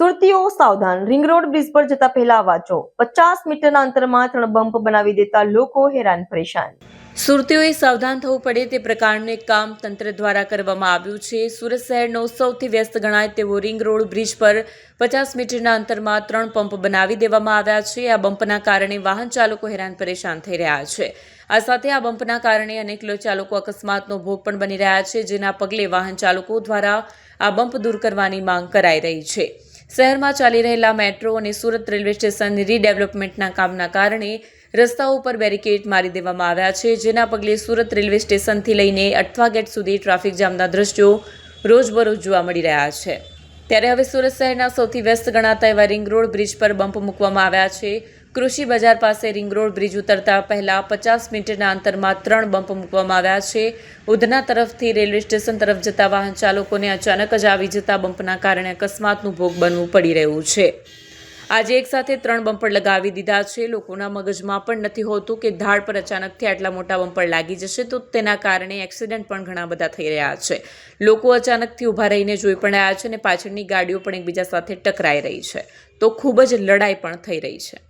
સુરતીઓ સાવધાન. Ring road bridge પર જતા પહેલા વાંચો. પચાસ મીટરના અંતરમાં ત્રણ બમ્પ બનાવી દેતા લોકો હેરાન પરેશાન. સુરતીઓએ સાવધાન થવું પડે તે પ્રકારનું કામ તંત્ર દ્વારા કરવામાં આવ્યું છે. સુરત શહેરનો સૌથી વ્યસ્ત ગણાય તેવો રિંગ રોડ બ્રિજ પર પચાસ મીટરના અંતરમાં ત્રણ પંપ બનાવી દેવામાં આવ્યા છે. આ બમ્પના કારણે વાહન ચાલકો હેરાન પરેશાન થઈ રહ્યા છે. આ સાથે આ બમ્પના કારણે અનેક ચાલકો અકસ્માતનો ભોગ પણ બની રહ્યા છે, જેના પગલે વાહન ચાલકો દ્વારા આ બમ્પ દૂર કરવાની માંગ કરાઈ રહી છે. શહેરમાં ચાલી રહેલા મેટ્રો અને સુરત રેલવે સ્ટેશનની રીડેવલપમેન્ટના કામના કારણે રસ્તાઓ ઉપર બેરિકેડ મારી દેવામાં આવ્યા છે, જેના પગલે સુરત રેલવે સ્ટેશનથી લઈને અઠવા ગેટ સુધી ટ્રાફિક જામના દ્રશ્યો રોજબરોજ જોવા મળી રહ્યા છે. ત્યારે હવે સુરત શહેરના સૌથી વ્યસ્ત ગણાતા એવા રિંગ રોડ બ્રિજ પર બમ્પ મૂકવામાં આવ્યા છે. કૃષિ બજાર પાસે રિંગ રોડ બ્રિજ ઉતરતા પહેલા પચાસ મીટરના અંતરમાં ત્રણ બમ્પ મૂકવામાં આવ્યા છે. ઉધના તરફથી રેલવે સ્ટેશન તરફ જતા વાહન ચાલકોને અચાનક જ આવી જતા બમ્પના કારણે અકસ્માતનું ભોગ બનવું પડી રહ્યું છે. આજે એક સાથે ત્રણ બમ્પર લગાવી દીધા છે. લોકોના મગજમાં પણ નથી હોતું કે ધાડ પર અચાનકથી આટલા મોટા બમ્પર લાગી જશે તો તેના કારણે એક્સિડન્ટ પણ ઘણા બધા થઈ રહ્યા છે. લોકો અચાનકથી ઊભા રહીને જોઈ પણ રહ્યા છે અને પાછળની ગાડીઓ પણ એકબીજા સાથે ટકરાઈ રહી છે. તો ખૂબ જ લડાઈ પણ થઈ રહી છે.